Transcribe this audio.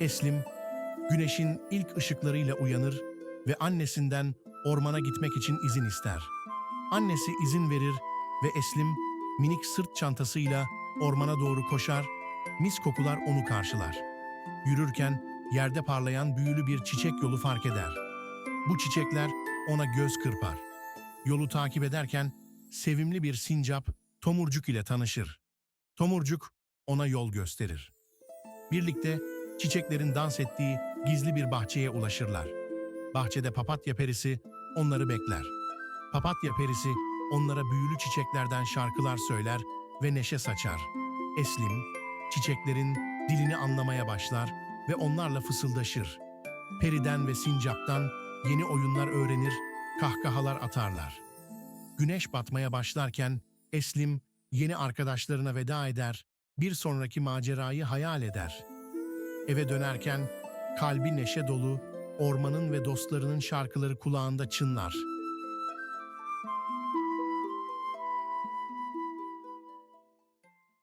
Eslim, güneşin ilk ışıklarıyla uyanır ve annesinden ormana gitmek için izin ister. Annesi izin verir ve Eslim minik sırt çantasıyla ormana doğru koşar, mis kokular onu karşılar. Yürürken yerde parlayan büyülü bir çiçek yolu fark eder. Bu çiçekler ona göz kırpar. Yolu takip ederken sevimli bir sincap Tomurcuk ile tanışır. Tomurcuk ona yol gösterir. Birlikte çiçeklerin dans ettiği gizli bir bahçeye ulaşırlar. Bahçede papatya perisi onları bekler. Papatya perisi onlara büyülü çiçeklerden şarkılar söyler ve neşe saçar. Eslim, çiçeklerin dilini anlamaya başlar ve onlarla fısıldaşır. Periden ve sincaptan yeni oyunlar öğrenir, kahkahalar atarlar. Güneş batmaya başlarken Eslim yeni arkadaşlarına veda eder, bir sonraki macerayı hayal eder. Eve dönerken kalbi neşe dolu, ormanın ve dostlarının şarkıları kulağında çınlar.